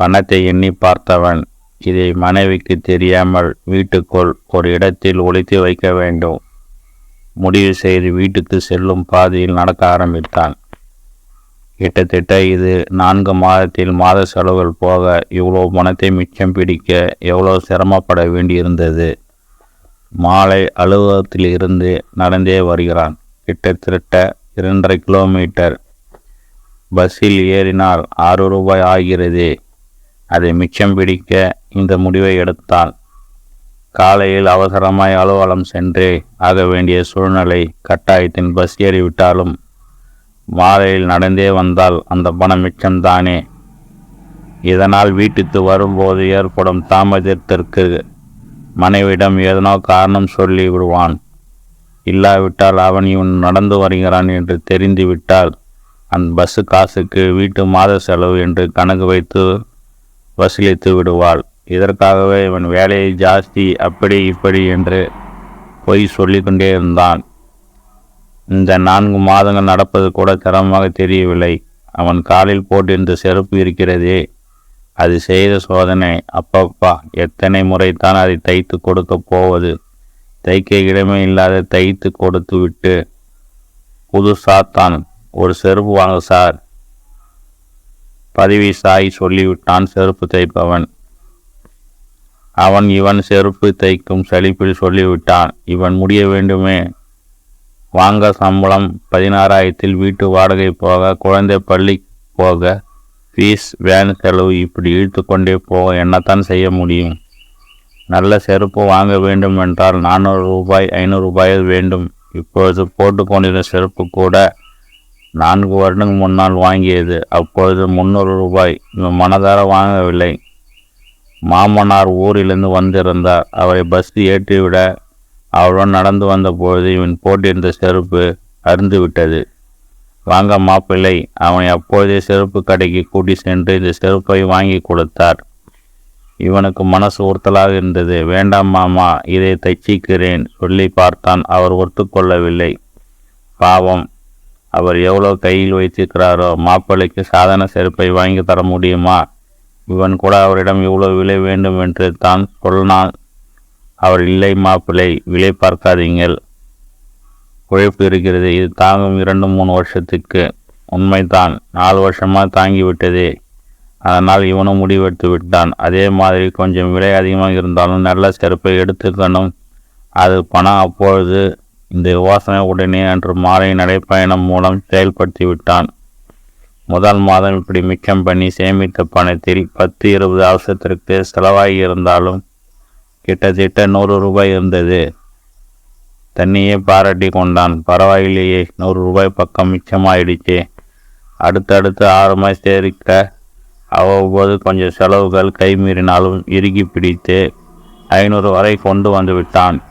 பணத்தை எண்ணி பார்த்தவன் இதை மனைவிக்கு தெரியாமல் வீட்டுக்குள் ஒரு இடத்தில் ஒழித்து வைக்க வேண்டும். முடிவு செய்து வீட்டுக்கு செல்லும் பாதையில் நடக்க ஆரம்பித்தான். கிட்டத்தட்ட இது நான்கு மாதத்தில் மாத செலவுகள் போக இவ்வளோ பணத்தை மிச்சம் பிடிக்க எவ்வளோ சிரமப்பட வேண்டியிருந்தது. மாலை அலுவலகத்தில் இருந்து நடந்தே வருகிறான். கிட்டத்தட்ட இரண்டரை கிலோமீட்டர். பஸ்ஸில் ஏறினால் ஆறு ரூபாய் ஆகிறது. அதை மிச்சம் பிடிக்க இந்த முடிவை எடுத்தான் காலையில் அவசரமாய் அலுவலம் சென்று ஆக வேண்டிய சூழ்நிலை கட்டாயத்தின் பஸ் ஏறிவிட்டாலும் மாலையில் நடந்தே வந்தால் அந்த பணம் மிச்சம்தானே. இதனால் வீட்டுக்கு வரும்போது ஏற்படும் தாமதத்திற்கு மனைவிடம் ஏதனோ காரணம் சொல்லி விடுவான். இல்லாவிட்டால் அவன் இவன் நடந்து வருகிறான் என்று தெரிந்துவிட்டால் அந்த பஸ்ஸு காசுக்கு வீட்டு மாத செலவு என்று கணக்கு வைத்து வசூலித்து விடுவாள். இதற்காகவே இவன் வேலையை ஜாஸ்தி அப்படி இப்படி என்று பொய் சொல்லிக்கொண்டே இருந்தான். இந்த நான்கு மாதங்கள் நடப்பது கூட சிரமமாக தெரியவில்லை. அவன் காலில் போட்டிருந்த செருப்பு இருக்கிறதே. அது செய்த சோதனை. அப்பப்பா எத்தனை முறைத்தான் அதை தைத்து கொடுக்க போவது? தைக்க இடமே இல்லாத தைத்து கொடுத்து விட்டு புது சாத்தான் ஒரு செருப்பு வாங்க சார். பதவி சாய் சொல்லிவிட்டான் செருப்பு தைப்பவன் அவன் இவன் செருப்பு தைக்கும் செழிப்பில் சொல்லிவிட்டான். இவன் முடிய வேண்டுமே. வாங்க சம்பளம் பதினாறாயிரத்தில் வீட்டு வாடகை போக குழந்தை பள்ளி போக ஃபீஸ் வேன் செலவு இப்படி இழுத்து கொண்டே போக என்னத்தான் செய்ய முடியும்? நல்ல செருப்பு வாங்க வேண்டும் என்றால் நானூறு ரூபாய் ஐநூறு ரூபாய் வேண்டும். இப்பொழுது போட்டுக்கொண்டிருந்த செருப்பு கூட நான்கு வருடங்கள் முன்னால் வாங்கியது. அப்பொழுது முந்நூறு ரூபாய். இவன் மனதார வாங்கவில்லை. மாமனார் ஊரிலிருந்து வந்திருந்தார். அவரை பஸ் ஏற்றிவிட அவருடன் நடந்து வந்தபொழுது இவன் போட்டிருந்த செருப்பு அருந்துவிட்டது வாங்க மாப்பிள்ளை அவனை அப்போதே செருப்பு கடைக்கு கூட்டி சென்று இந்த செருப்பை வாங்கி கொடுத்தார். இவனுக்கு மனசு உறுத்தலாக இருந்தது. வேண்டாம் மாமா இதை தைச்சிக்கிறேன் சொல்லி பார்த்தான். அவர் ஒத்துக்கொள்ளவில்லை. பாவம் அவர் எவ்வளோ கையில் வைத்திருக்கிறாரோ மாப்பிள்ளைக்கு சாதன செருப்பை வாங்கி தர முடியுமா? இவன் கூட அவரிடம் இவ்வளோ விலை வேண்டும் என்று தான் சொன்னான். அவர் இல்லை மாப்பிள்ளை விலை பார்க்காதீங்கள். உழைப்பு இருக்கிறது இது தாங்கும் இரண்டு மூணு வருஷத்துக்கு. உண்மைதான் நாலு வருஷமாக தாங்கிவிட்டது. அதனால் இவனும் முடிவெடுத்து விட்டான். அதே மாதிரி கொஞ்சம் விலை அதிகமாக இருந்தாலும் நல்ல செருப்பை எடுத்துக்கணும் அது பணம் அப்பொழுது இந்த யோசனை உடனே அன்று மாலை நடைப்பயணம் மூலம் செயல்படுத்தி விட்டான் முதல் மாதம் இப்படி மிச்சம் பண்ணி சேமித்த பணத்தில் பத்து இருபது அவசரத்திற்கு செலவாகி இருந்தாலும் கிட்டத்தட்ட நூறு ரூபாய் இருந்தது. தண்ணியே பாராட்டி கொண்டான். பரவாயில்லையே நூறு ரூபாய் பக்கம் மிச்சமாயிடுச்சு. அடுத்தடுத்து ஆறு மாதம் சேர்க்க அவ்வப்போது கொஞ்சம் செலவுகள் கைமீறினாலும் இறுகி பிடித்து ஐநூறு வரை கொண்டு வந்து விட்டான்.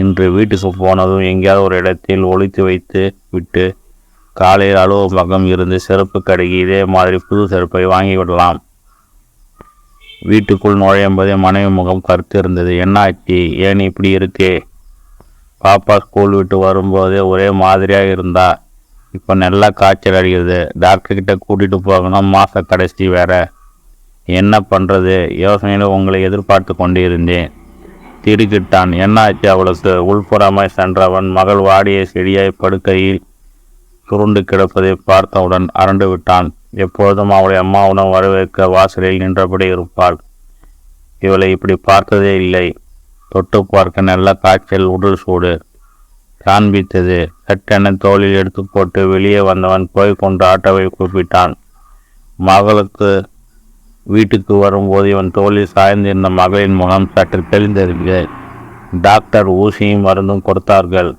இன்று வீட்டுக்கு போனதும் எங்கேயாவது ஒரு இடத்தில் ஒழித்து வைத்து விட்டு காலையில் அலுவலகம் இருந்து செருப்பு கடைக்கு இதே மாதிரி புது செருப்பை வாங்கி விடலாம். வீட்டுக்குள் நுழையும் போதே மனைவி முகம் கருத்து இருந்தது என்னாச்சு ஏன் இப்படி இருக்கே? பாப்பா ஸ்கூல் விட்டு வரும்போதே ஒரே மாதிரியாக இருந்தா? இப்போ நல்லா காய்ச்சல் அடிக்கிறது டாக்டர்கிட்ட கூட்டிகிட்டு போகணும் மாத கடைசி வேற. என்ன பண்ணுறது யோசனையில் உங்களை எதிர்பார்த்து கொண்டு இருந்தேன் திடுக்கிட்டான். என்னாச்சு அவளுக்கு? உள்புறமாய் சென்றவன் மகள் வாடிய செடியாய் படுக்கையில் சுருண்டு கிடப்பதை பார்த்தவுடன் அரண்டு விட்டான். எப்போதும் அவளை அம்மாவுடன் வரவேற்க வாசலில் நின்றபடி இருப்பாள். இவளை இப்படி பார்த்ததே இல்லை. தொட்டு பார்க்க நல்ல காய்ச்சல் உடல் சூடு காண்பித்தது. சட்டென தோளில் எடுத்து போட்டு வெளியே வந்தவன் போய் கொண்டு ஆட்டோவை கூப்பிட்டான். மகளுக்கு வீட்டுக்கு வரும்போது இவன் தோளில் சாய்ந்திருந்த மகளின் முகம் சற்று தெளிந்தது டாக்டர் ஊசியும் மருந்தும் கொடுத்தார்கள்.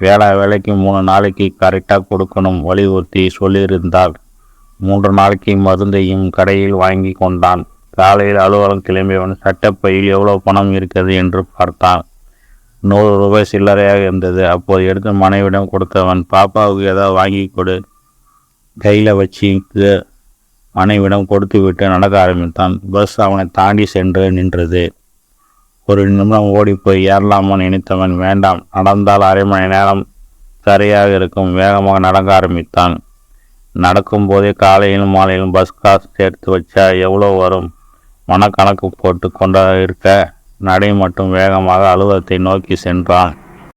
வேளா வேலைக்கு மூணு நாளைக்கு கரெக்டாக கொடுக்கணும் வலியுறுத்தி சொல்லியிருந்தாள். மூன்று நாளைக்கு மருந்தையும் கடையில் வாங்கி கொண்டான். காலையில் அலுவலகம் கிளம்பியவன் சட்டப்பையில் எவ்வளோ பணம் இருக்கிறது என்று பார்த்தான். நூறு ரூபாய் சில்லறையாக இருந்தது. அப்போது எடுத்து மனைவிடம் கொடுத்தவன் பாப்பாவுக்கு ஏதாவது வாங்கி கொடு. கையில் வச்சுக்கு மனைவிடம் கொடுத்து விட்டு நடக்க ஆரம்பித்தான். பஸ் அவனை தாண்டி சென்று நின்றது. ஒரு நிமிடம் ஓடிப்போய் ஏறலாமா நினைத்தவன் வேண்டாம் நடந்தால் அரை மணி நேரம் சரியாக இருக்கும் வேகமாக நடக்க ஆரம்பித்தான். நடக்கும்போதே காலையிலும் மாலையிலும் பஸ் காசு சேர்த்து வச்சா எவ்வளோ வரும்? மனக்கணக்கு போட்டு கொண்டு இருக்க? நடை மட்டும் வேகமாக அலுவலகத்தை நோக்கி சென்றான்.